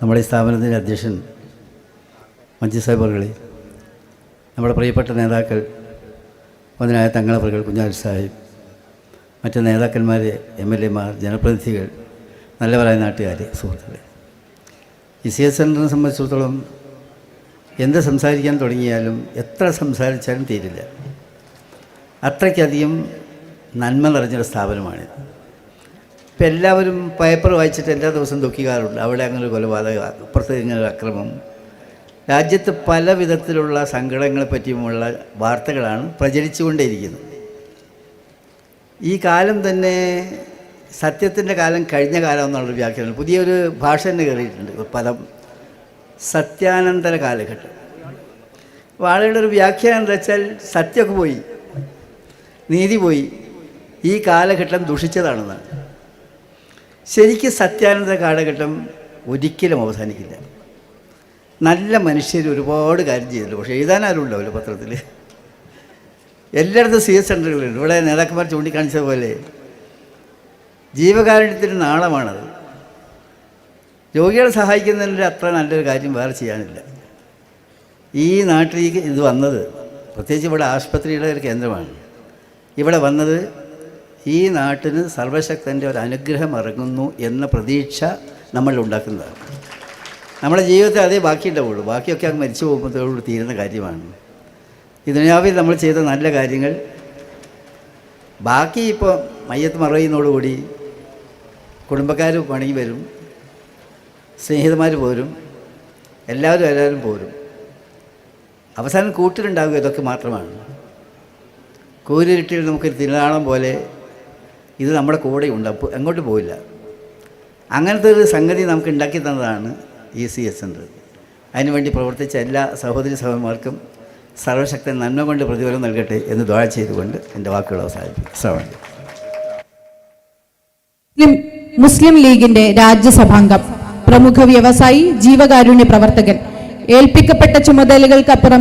നമ്മുടെ ഈ സ്ഥാപനത്തിന്റെ അധ്യക്ഷൻ മഞ്ജു സാഹിബുകളി നമ്മുടെ പ്രിയപ്പെട്ട നേതാക്കൾ ഒന്നിനായ തങ്ങളപ്പുകൾ കുഞ്ഞാൽ സാഹിബ് മറ്റ് നേതാക്കന്മാർ എം എൽ എമാർ ജനപ്രതിനിധികൾ നല്ലവരായ നാട്ടുകാർ സുഹൃത്തുക്കൾ ഈ സി എസ് സെന്ററിനെ സംബന്ധിച്ചിടത്തോളം എന്ത് സംസാരിക്കാൻ തുടങ്ങിയാലും എത്ര സംസാരിച്ചാലും തീരില്ല. അത്രയ്ക്കധികം നന്മ നിറഞ്ഞൊരു സ്ഥാപനമാണിത്. ഇപ്പം എല്ലാവരും പേപ്പർ വായിച്ചിട്ട് എല്ലാ ദിവസവും ദുഃഖിക്കാറുണ്ട്. അവിടെ അങ്ങനെ ഒരു കൊലപാതകമാണ്. അപ്പുറത്ത് ഇങ്ങനെ ഒരു അക്രമം. രാജ്യത്ത് പല വിധത്തിലുള്ള സങ്കടങ്ങളെ പറ്റിയുമുള്ള വാർത്തകളാണ് പ്രചരിച്ചുകൊണ്ടേയിരിക്കുന്നത്. ഈ കാലം തന്നെ സത്യത്തിന്റെ കാലം കഴിഞ്ഞ കാലം എന്നുള്ളൊരു വ്യാഖ്യാനം. പുതിയൊരു ഭാഷ തന്നെ കയറിയിട്ടുണ്ട്. പദം. സത്യാനന്തര കാലഘട്ടം. അപ്പോൾ ആളുകളുടെ ഒരു വ്യാഖ്യാനം എന്താ വെച്ചാൽ സത്യമൊക്കെ പോയി. നീതി പോയി. ഈ കാലഘട്ടം ദുഷിച്ചതാണെന്നാണ്. ശരിക്കും സത്യാനന്ദ കാലഘട്ടം ഒരിക്കലും അവസാനിക്കില്ല. നല്ല മനുഷ്യർ ഒരുപാട് കാര്യം ചെയ്തിട്ടുണ്ട്. പക്ഷേ എഴുതാൻ ആരും ഉണ്ടാവില്ല പത്രത്തിൽ. എല്ലായിടത്തും സി എസ് സെന്ററുകളുണ്ട് ഇവിടെ നേതാക്കന്മാർ ചൂണ്ടിക്കാണിച്ച പോലെ ജീവകാരുണ്യത്തിന്റെ നാളമാണത്. രോഗികളെ സഹായിക്കുന്നതിന്റെ അത്ര നല്ലൊരു കാര്യം വേറെ ചെയ്യാനില്ല. ഈ നാട്ടിലേക്ക് ഇത് വന്നത് പ്രത്യേകിച്ച് ഇവിടെ ആശുപത്രിയുടെ ഒരു കേന്ദ്രമാണ്. ഇവിടെ വന്നത് ഈ നാട്ടിന് സർവശക്തന്റെ ഒരു അനുഗ്രഹം ഇറങ്ങുന്നു എന്ന പ്രതീക്ഷ നമ്മൾ ഉണ്ടാക്കുന്നതാണ് നമ്മുടെ ജീവിതത്തിൽ അതേ ബാക്കിയുണ്ടാവുള്ളൂ ബാക്കിയൊക്കെ അങ്ങ് മരിച്ചു പോകുമ്പോഴത്തോട് തീരുന്ന കാര്യമാണ്. ഈ ദുനിയാവിൽ നമ്മൾ ചെയ്ത നല്ല കാര്യങ്ങൾ ബാക്കി ഇപ്പോൾ മയ്യത്ത് മറയുന്നതോടുകൂടി കുടുംബക്കാർ പണി വരും സ്നേഹിതന്മാർ പോരും എല്ലാവരും എല്ലാവരും പോരും. അവസാനം കൂട്ടിലുണ്ടാകുക ഇതൊക്കെ മാത്രമാണ്. കൂരിരുട്ടിൽ നമുക്കൊരു തിരുനാളം പോലെ ഇത് നമ്മുടെ കൂടെയുണ്ട് അപ്പോൾ എങ്ങോട്ട് പോയില്ല. അങ്ങനത്തെ ഒരു സംഗതി നമുക്ക് ഉണ്ടാക്കി തന്നതാണ് ഇ സി എസ് സെന്റർ അതിനുവേണ്ടി പ്രവർത്തിച്ച എല്ലാ സഹോദരി സഹോദരന്മാർക്കും സർവശക്തൻ നന്മ കൊണ്ട് പ്രതിഫലം നൽകട്ടെ എന്ന് ദ്വാഴ ചെയ്തുകൊണ്ട് എന്റെ വാക്കുകൾ അവസാനിപ്പിക്കും മുസ്ലിം ലീഗിന്റെ രാജ്യസഭാംഗം പ്രമുഖ വ്യവസായി ജീവകാരുണ്യ പ്രവർത്തകൻ ഏൽപ്പിക്കപ്പെട്ട ചുമതലകൾക്കപ്പുറം